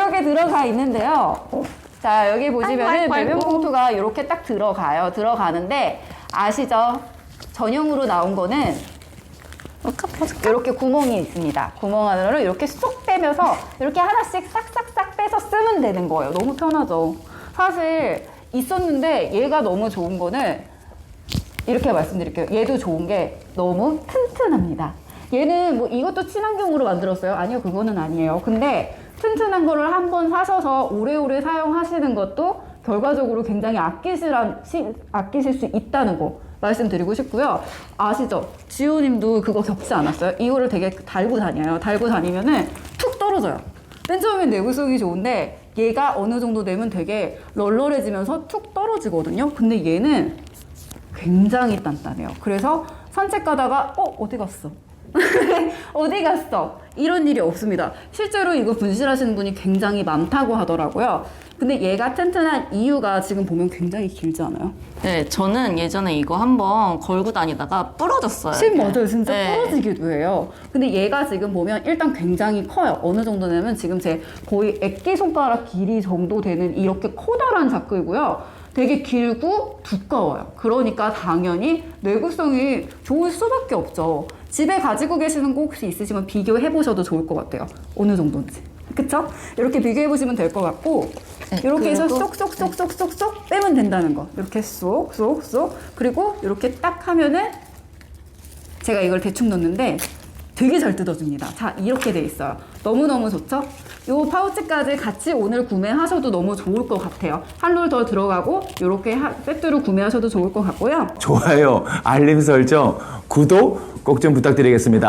이렇게 들어가 있는데요. 자, 여기 보시면은 아이고, 아이고, 배변 아이고. 봉투가 이렇게 딱 들어가요. 들어가는데 아시죠? 전용으로 나온 거는? 이렇게 구멍이 있습니다. 구멍 안으로 이렇게 쏙 빼면서 이렇게 하나씩 싹싹싹 빼서 쓰면 되는 거예요. 너무 편하죠. 사실 있었는데 얘가 너무 좋은 거는 이렇게 말씀드릴게요. 얘도 좋은 게 너무 튼튼합니다. 얘는 뭐 이것도 친환경으로 만들었어요? 아니요, 그거는 아니에요. 근데 튼튼한 거를 한번 사셔서 오래오래 사용하시는 것도 결과적으로 굉장히 아끼시란, 시- 아끼실 수 있다는 거 말씀드리고 싶고요. 아시죠? 지호님도 그거 겪지 않았어요? 이거를 되게 달고 다녀요. 달고 다니면은 툭 떨어져요. 맨 처음엔 내구성이 좋은데 얘가 어느 정도 되면 되게 널널해지면서 툭 떨어지거든요. 근데 얘는 굉장히 단단해요. 그래서 산책 가다가 어 어디 갔어? 어디 갔어? 이런 일이 없습니다. 실제로 이거 분실하시는 분이 굉장히 많다고 하더라고요. 근데 얘가 튼튼한 이유가 지금 보면 굉장히 길지 않아요? 네, 저는 예전에 이거 한번 걸고 다니다가 부러졌어요. 심 이렇게. 맞아요. 진짜 네. 떨어지기도 해요. 근데 얘가 지금 보면 일단 굉장히 커요. 어느 정도냐면 지금 제 거의 액기 손가락 길이 정도 되는 이렇게 커다란 자크이고요. 되게 길고 두꺼워요. 그러니까 당연히 내구성이 좋을 수밖에 없죠. 집에 가지고 계시는 거 혹시 있으시면 비교해 보셔도 좋을 것 같아요. 어느 정도인지. 그쵸? 이렇게 비교해 보시면 될 것 같고 네, 이렇게 해서 쏙쏙쏙쏙쏙쏙 빼면 된다는 거. 이렇게 쏙쏙쏙 그리고 이렇게 딱 하면은 제가 이걸 대충 넣는데 되게 잘 뜯어줍니다. 자, 이렇게 돼 있어요. 너무너무 좋죠? 요 파우치까지 같이 오늘 구매하셔도 너무 좋을 것 같아요. 한 롤 더 들어가고 이렇게 세트로 구매하셔도 좋을 것 같고요. 좋아요, 알림 설정, 구독 꼭 좀 부탁드리겠습니다.